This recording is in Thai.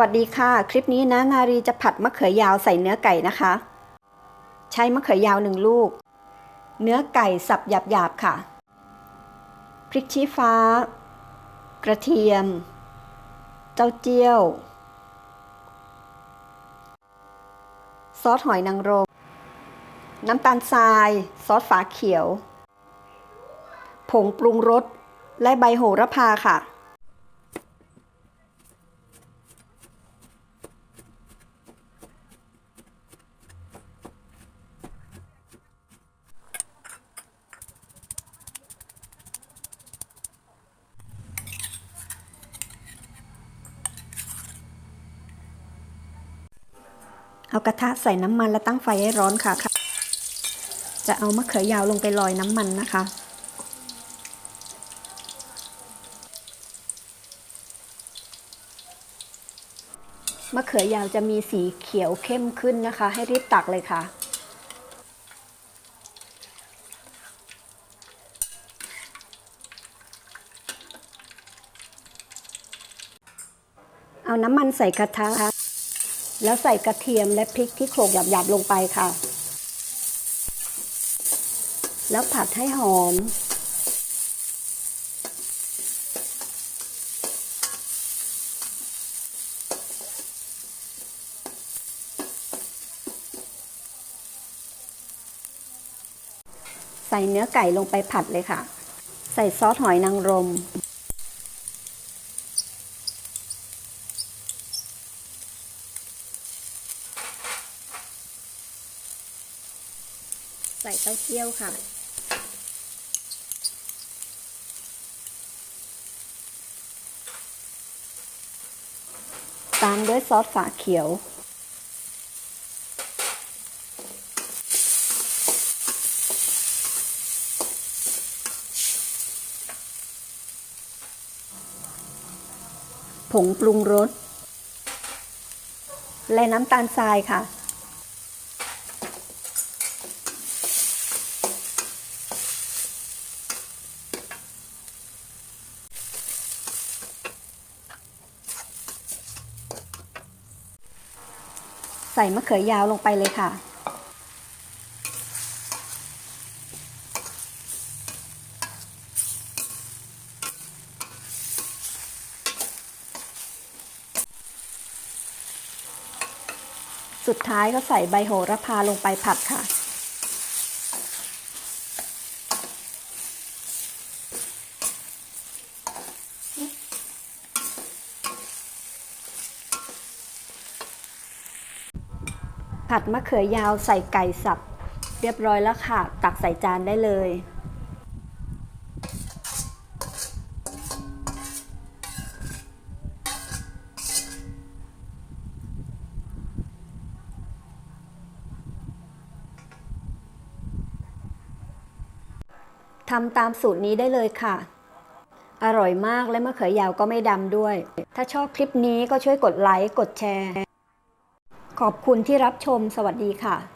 วัสดีค่ะ คลิปนี้นะนารีจะผัดมะเขือยาวใส่เนื้อไก่นะคะ ใช้มะเขือยาวหนึ่งลูก เนื้อไก่สับหยาบๆค่ะ พริกชี้ฟ้า กระเทียมเต้าเจี้ยว ซอสหอยนางรม น้ำตาลทราย ซอสฝาเขียว ผงปรุงรส และใบโหระพาค่ะ เอากระทะใส่น้ำมันและตั้งไฟให้ร้อนค่ะ จะเอามะเขือยาวลงไปลอยน้ำมันนะคะ มะเขือยาวจะมีสีเขียวเข้มขึ้นนะคะ ให้รีบตักเลยค่ะเอาน้ำมันใส่กระทะ แล้วใส่กระเทียมและพริกที่โขลกหยาบๆลงไปค่ะ แล้วผัดให้หอม ใส่เนื้อไก่ลงไปผัดเลยค่ะ ใส่ซอสหอยนางรม ใส่เต้าเจี้ยวค่ะ ตามด้วยซอสฝาเขียว ผงปรุงรส และน้ำตาลทรายค่ะ ใส่มะเขือยาวลงไปเลยค่ะ สุดท้ายก็ใส่ใบโหระพาลงไปผัดค่ะ ผัดมะเขือยาวใส่ไก่สับ เรียบร้อยแล้วค่ะ ตักใส่จานได้เลยทำตามสูตรนี้ได้เลยค่ะ อร่อยมากและมะเขือยาวก็ไม่ดำด้วย ถ้าชอบคลิปนี้ก็ช่วยกดไลค์ กดแชร์ ขอบคุณที่รับชมสวัสดีค่ะ